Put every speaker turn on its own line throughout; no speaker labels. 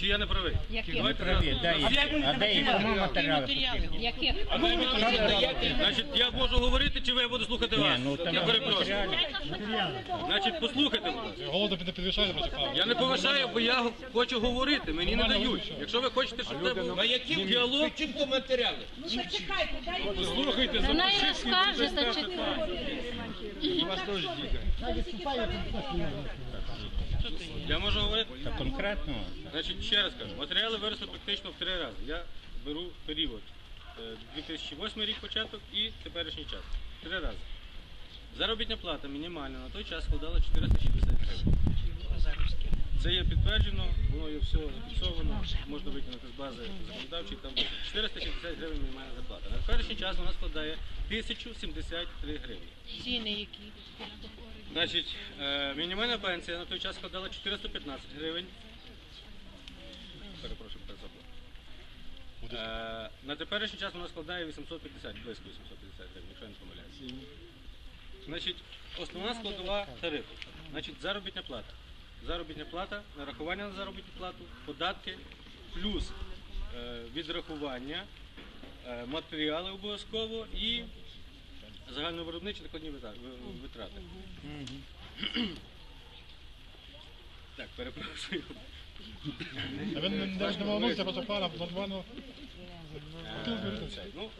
Чи я не правий?
Де? А де?
Значить, я можу говорити, чи ви я буду слухати вас?
ну
Я перепрошую. Значить, послухайте, ласка.
Голоду не підвищає проти.
Я не повишаю, бо я хочу говорити, мені не дають. Якщо ви хочете, щоб це був діалог,
Чітко матеріали.
Слухайте,
Вона і розкаже, зачитає.
Я можу говорити.
Та конкретно.
Значить, ще раз кажу, матеріали виросли практично в три рази. Я беру період е, 2008 рік початок і теперішній час. Три рази. Заробітня плата мінімальна на той час складала 460 гривень. Це є підтверджено, воно є все зафіксовано, можна витягнути з бази законодавчої там. 460 гривень мінімальна зарплата. На теперішній час вона складає 1073 гривні.
Ціни які?
Значить, е, мінімальна пенсія на той час складала 415 гривень. Перепрошую, перезапла. Е, на теперішній час вона складає 850, близько 850 гривень, якщо я не помиляюся. Значить, основна складова тарифу. Значить, заробітня плата. Заробітня плата, нарахування на заробітну плату, податки, плюс е, відрахування, е, матеріали обов'язково і загальновиробничі вита- витрати. Так, перепрошую.
А ви не навіть не волнуйся, просто пара нормально.
Ну,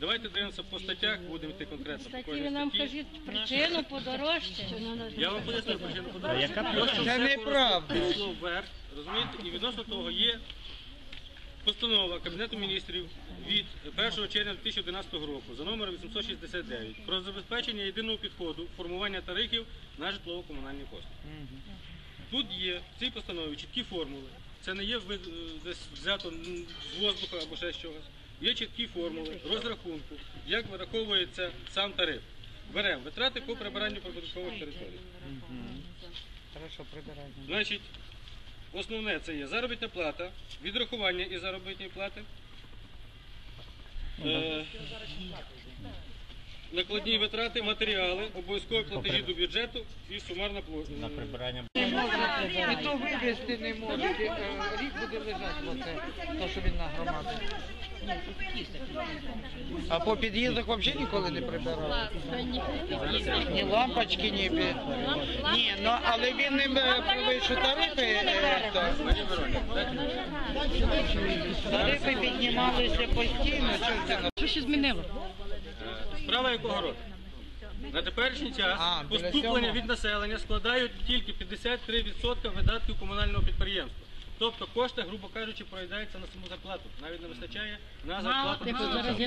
давайте дивимося по статтях, будемо йти конкретно по
Статті
кожній
ви нам
статті.
кажіть причину подорожчання.
Я вам поясню причину подорожчання.
Це неправда.
пішло вверх, розумієте? І відносно того є постанова Кабінету міністрів від 1 червня 2011 року за номером 869 про забезпечення єдиного підходу формування тарифів на житлово-комунальні послуги. Тут є в цій постанові чіткі формули. Це не є десь взято з воздуха або ще з чогось. Є чіткі формули розрахунку, як вираховується сам тариф. Беремо витрати по прибиранню прибудинкових територій. Значить, основне це є заробітна плата, відрахування із заробітної плати, е, накладні витрати, матеріали, обов'язкові платежі до бюджету і сумарна
На
е,
прибирання.
І то вивезти не можете. Е, Рік буде лежати оце, то, що він нагромадив. А по під'їздах взагалі ніколи не прибирали? Ні лампочки, ні... бі- Ні, ну але він не привищив тарифи. е, то. Тарифи піднімалися постійно. Що ж це?
Що ще змінило?
Справа якого року? На теперішній час
А, біля
поступлення
сьомого.
від населення складають тільки 53% видатків комунального підприємства. Тобто кошти, грубо кажучи, проїдаються на саму зарплату. Навіть не вистачає на зарплату.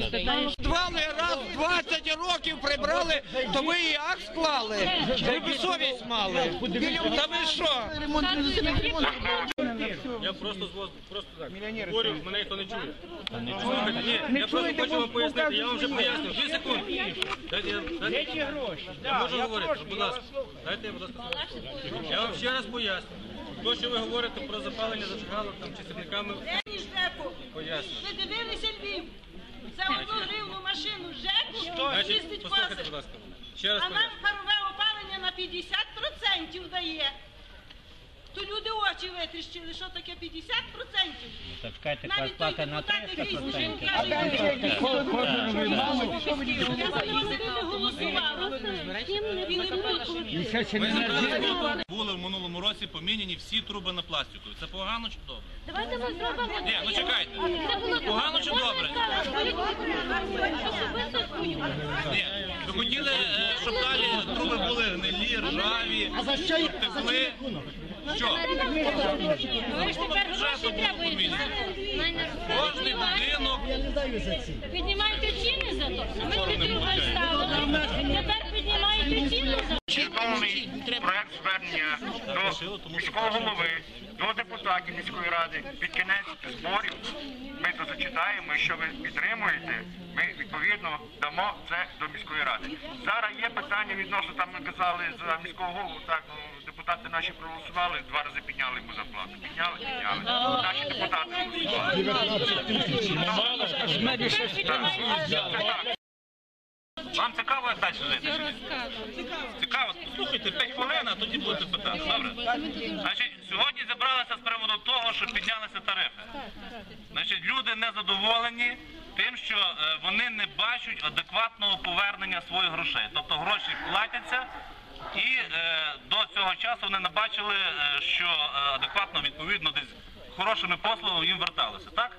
Спитаю,
Звали раз 20 років прибрали, то ви і акт склали. Ви б совість мали. Та ви що?
Я просто з воздуху, просто так. Говорю, мене ніхто не чує. Слухайте, ні, я просто хочу вам пояснити, я вам вже пояснив. Дві секунди. Дайте я, дайте, я можу говорити, будь ласка. Дайте я, будь ласка. Я вам ще раз поясню. То, що ви говорите про запалення зажигалок там чи сірниками,
Ні, ЖЕКу.
поясню.
Ви дивилися Львів? За одну гривну машину ЖЕКу
чистить
їздить
послухайте, будь ласка. Ще раз
А нам парове опалення на 50% дає. То люди очі витріщили, що таке 50%?
Так чекайте,
Навіть
на
депутат, який
300%.
каже, я за нього не голосувала. Він не буде
Були в минулому році поміняні всі труби на пластикові. Це погано чи добре?
давайте ми зробимо.
Ні, ну чекайте. Погано чи добре? Ні. Ви хотіли, е, щоб далі труби були гнилі, ржаві, текли. Що?
Ви ж тепер гроші требуєте.
Кожний будинок
Піднімаєте ціни за то. Ми підтримуємо ставили. Тепер піднімаєте ціни за то.
Підготовлений проект звернення до міського голови, до депутатів міської ради під кінець зборів. Ми то зачитаємо, що ви підтримуєте. Ми відповідно дамо це до міської ради. Зараз є питання відносно там. Ми казали за міського голову. Так ну, депутати наші проголосували, два рази підняли йому зарплату. Підняли, підняли. Наші депутати голосували.
Тепер піднімаєте ціни.
Це так.
Вам цікаво, як далі жити? Цікаво, послухайте 5 хвилин, а тоді будете питати. Добре? Значить, сьогодні зібралися з приводу того, що піднялися тарифи. Значить, люди не задоволені тим, що е, вони не бачать адекватного повернення своїх грошей. Тобто гроші платяться, і е, до цього часу вони не бачили, е, що е, адекватно відповідно десь хорошими послугами їм верталося. Так?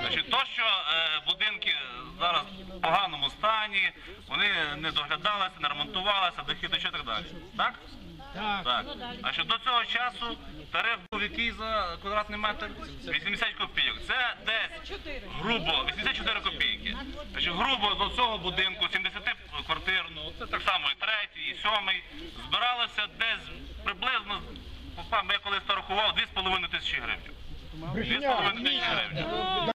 Значить, то, що е, будинки зараз в поганому стані, вони не доглядалися, не ремонтувалися, та що так далі. Так? Так. Значить, до цього часу тариф був який за квадратний метр? 80 копійок. Це десь грубо 84 копійки. Значить, грубо до цього будинку 70 квартирного, це так само і третій, і сьомий, збиралося десь приблизно, я колись рахував, 2,5 тисячі гривень. 2,5 тисячі гривень.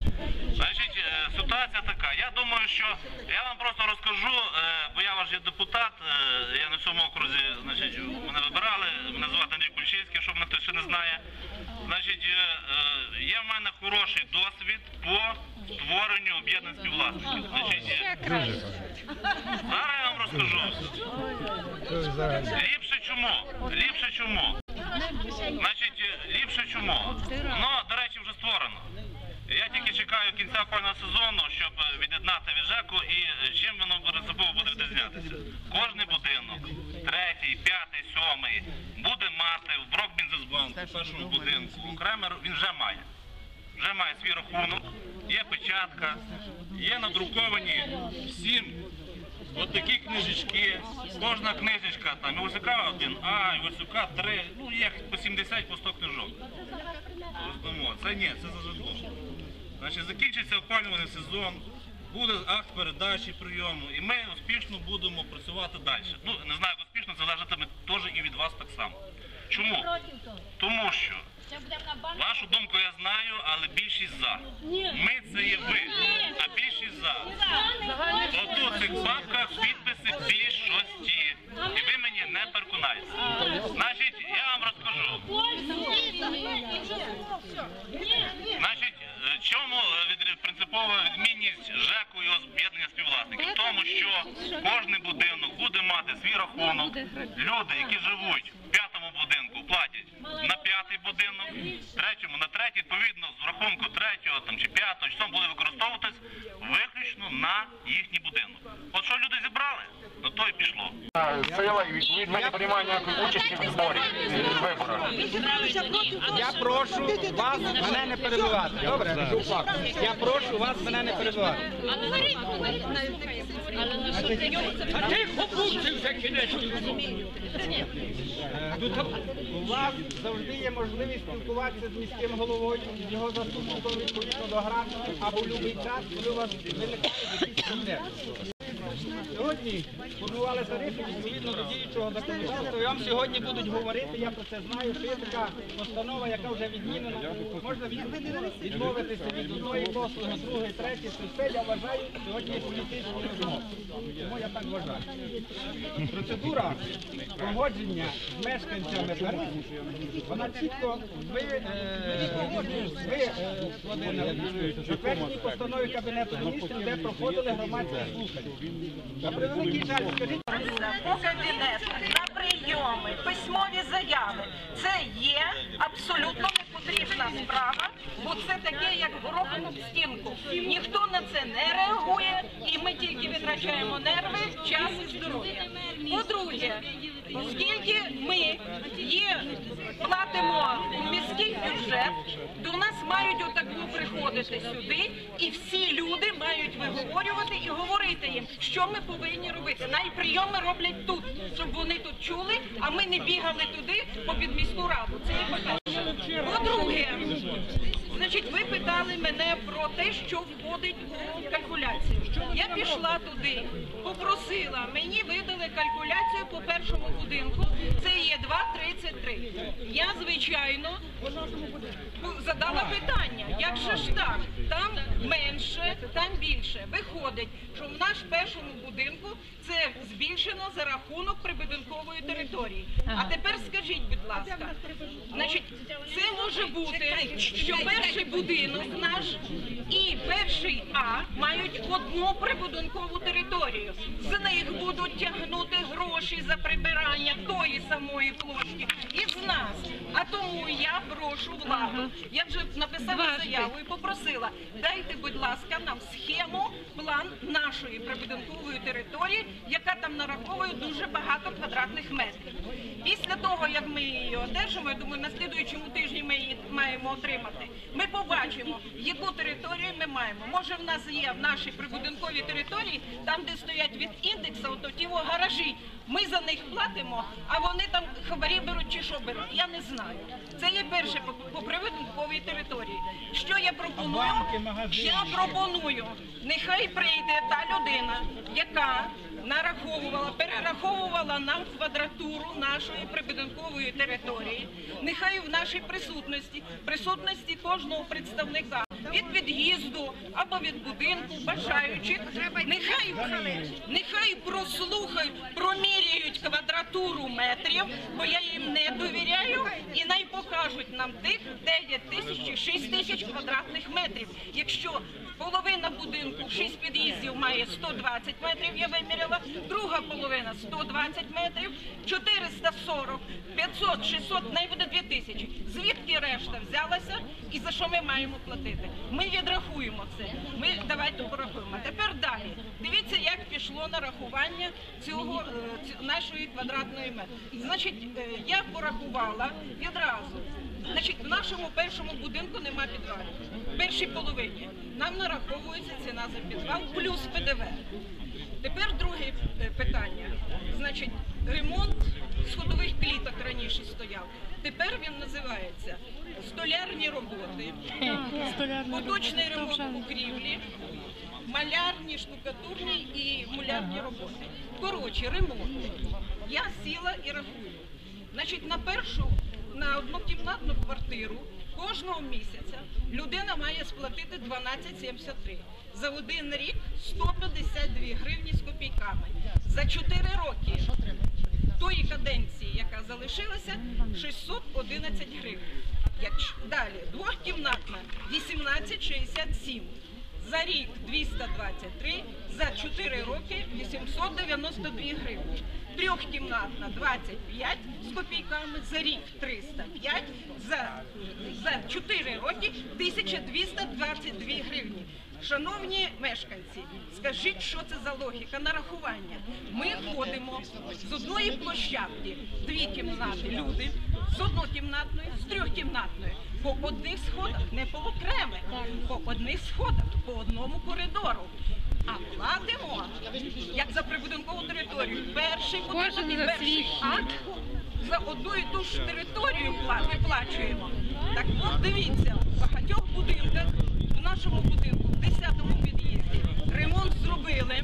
Значить, е, ситуація така. Я думаю, що я вам просто розкажу, е, бо я ваш є депутат, е, я на цьому окрузі, значить, мене вибирали, мене звати Андрій Кульчинський, що мене хтось ще не знає. Значить, є в мене хороший досвід по створенню об'єднань співвласників. Значить, зараз я вам розкажу. Ліпше чому? Ліпше чому? Значить, е, ліпше чому? Воно, до речі, вже створено. Я тільки чекаю кінця опального сезону, щоб е, від'єднати від ЖЕКу і е, чим воно принципово буде відрізнятися. Кожний будинок, третій, п'ятий, сьомий, буде мати в Брокбінзесбанк, в першому будинку, окремо він вже має. Вже має свій рахунок, є печатка, є надруковані всім От такі книжечки, кожна книжечка, там Івасюка 1А, Івасюка 3, ну є по 70 по 100 книжок. Роздамо. Це ні, це за житло. Значить, закінчиться опалювальний сезон, буде акт передачі прийому, і ми успішно будемо працювати далі. Ну, не знаю, успішно залежатиме теж і від вас так само. Чому? Тому що вашу думку я знаю, але більшість за. Ми це є ви, а більшість за. Отут в цих папках підписи більшості. І ви мені не переконаєте. Значить, я вам розкажу. Значить, е, чому е, від- принципова відмінність ЖЕКу і об'єднання співвласників? В тому, що кожен будинок буде мати свій рахунок. Люди, які живуть будинку, платять на п'ятий будинок, третьому на третій, відповідно, з рахунку третього там, чи п'ятого часом буде використовуватись виключно на їхній будинок. От що люди зібрали, на то і пішло.
Сила і відповідно не участі в зборі виборах.
Я прошу вас мене не перебивати. Добре? Я прошу вас мене не перебивати. А ти будьте вже кінець. У вас завжди є можливість спілкуватися з міським головою, з його заступником відповідно до графіку, або в будь-який час, коли у вас виникають якісь проблеми. Сьогодні формували тарифи відповідно до діючого законодавства. І вам сьогодні будуть говорити, я про це знаю, що є така постанова, яка вже відмінена. Можна відмовитися від одної послуги, другої, третьої. Це я вважаю сьогодні є політичною розмовою. Тому я так вважаю. Процедура погодження з мешканцями тарифів, вона чітко ви, е, е, Володимир, затверджені постанові Кабінету міністрів, де проходили громадські слухання.
Кабінету на прийоми, письмові заяви. Це є абсолютно непотрібна справа, бо це таке, як горохом об стінку. Ніхто на це не реагує, і ми тільки витрачаємо нерви, час і здоров'я. По-друге, оскільки ми є, платимо міський бюджет, до нас мають отаку приходити сюди, і всі люди мають виговорювати і говорити їм, що ми повинні робити. Навіть прийоми роблять тут, щоб вони тут чули, а ми не бігали туди по міську раду. Це є. По-друге, значить, ви питали мене про те, що входить у калькуляцію. Я пішла туди, попросила, мені видали калькуляцію по першому будинку. Це є 2,33. Я, звичайно, задала питання, як же ж так? Там менше, там більше. Виходить, що в наш першому будинку це збільшено за рахунок прибудинкової території. А тепер скажіть, будь ласка, значить, це може бути, що перший будинок наш і перший А мають одну прибудинкову територію. З них будуть тягнути гроші за прибирання тої самої площі і з нас. А тому я прошу владу. Я вже написала заяву і попросила, дайте, будь ласка, нам схему, план нашої прибудинкової території, яка там нараховує дуже багато квадратних метрів. Того, як ми її одержимо, я думаю, на слідуючому тижні ми її маємо отримати. Ми побачимо, яку територію ми маємо. Може, в нас є в нашій прибудинковій території, там, де стоять від індекса, ото ті гаражі. Ми за них платимо, а вони там хабарі беруть чи що беруть. Я не знаю. Це є перше по, по прибудинковій території. Що я пропоную? Я пропоную, нехай прийде та людина, яка нараховувала, перераховувала нам квадратуру нашої прибудинкової території. Нехай в нашій присутності, присутності кожного представника від під'їзду або від будинку, бажаючих, нехай, нехай прослухають, проміряють квадратуру метрів, бо я їм не довіряю, і най покажуть нам тих 9 тисяч, 6 тисяч квадратних метрів. Якщо половина будинку, 6 під'їздів має 120 метрів, я виміряла, друга половина 120 метрів, 440, 500, 600, най буде 2 тисячі. Звідки решта взялася і за що ми маємо платити? Ми відрахуємо це. Ми давайте порахуємо. Тепер далі. Дивіться, як пішло нарахування цього е, нашої квадратної метри. Значить, е, я порахувала відразу. Значить, в нашому першому будинку нема підвалів. В першій половині нам нараховується ціна за підвал плюс ПДВ. Тепер друге е, питання. Значить, ремонт сходових кліток раніше стояв. Тепер він називається столярні роботи, поточний ремонт покрівлі, малярні, штукатурні і мулярні роботи. Коротше, ремонт. Я сіла і рахую. Значить, на першу, на однокімнатну квартиру кожного місяця людина має сплатити 12,73. За один рік 152 гривні з копійками. За 4 роки тої каденції, яка залишилася, 611 гривень. Далі двохкімнатна 18,67. За рік 223, за 4 роки 892 гривні. Трьохкімнатна 25 з копійками, за рік 305, за, за 4 роки 1222 гривні. Шановні мешканці, скажіть, що це за логіка нарахування? Ми ходимо з одної площадки, дві кімнати, люди, з однокімнатної, з трьохкімнатної, по одних сходах, не по окремих, по одних сходах, по одному коридору. А платимо, як за прибудинкову територію, перший будинок і перший акт за одну і ту ж територію пла- виплачуємо. Так от дивіться, в багатьох будинках, в нашому будинку, в 10-му під'їзді, ремонт зробили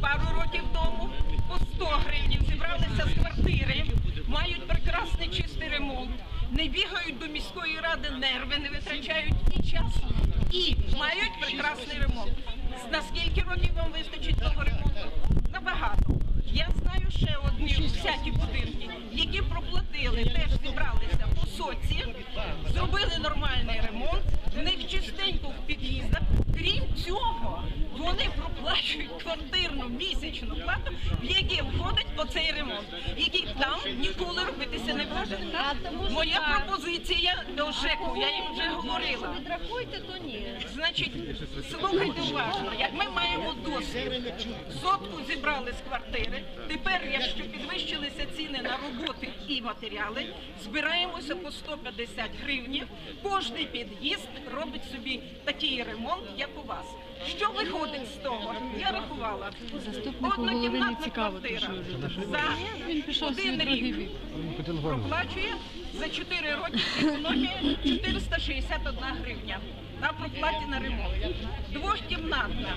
пару років тому, по 100 гривень зібралися з квартири, мають прекрасний чистий ремонт, не бігають до міської ради, нерви не витрачають і час, і мають прекрасний ремонт. На скільки років вам вистачить того ремонту? Набагато. Я знаю ще одні всякі будинки, які проплатили, теж зібралися по соці, зробили нормальний ремонт, в них чистенько в під'їздах. Крім цього, вони проплачують квартирну місячну плату, в яку входить оцей ремонт, який там ніколи робитися не буде. Моя пропозиція до ЖЕКу, я їм вже говорила.
Відрахуйте, то ні.
Значить, слухайте уважно, як ми маємо досвід, сотку зібрали з квартири, тепер, якщо підвищилися ціни на роботи і матеріали, збираємося по 150 гривнів, кожний під'їзд робить собі такий ремонт, як у вас. Що виходить з того? Я рахувала. Однокімнатна квартира. за один рік. проплачує за 4 роки економія 461 гривня на проплаті на ремонт. Двохкімнатна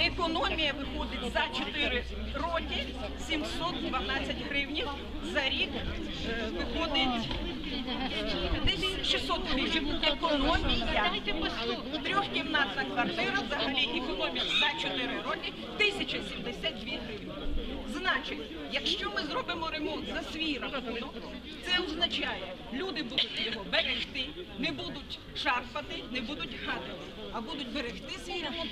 економія виходить за 4 роки 712 гривень. За рік е, виходить Десь 600 гривень. Економія. Трьохкімнатна квартира взагалі економія за 4 роки 1072 гривні. Значить, якщо ми зробимо ремонт за свій рахунок, це означає, люди будуть його берегти, не будуть шарпати, не будуть гадати, а будуть берегти свій ремонт.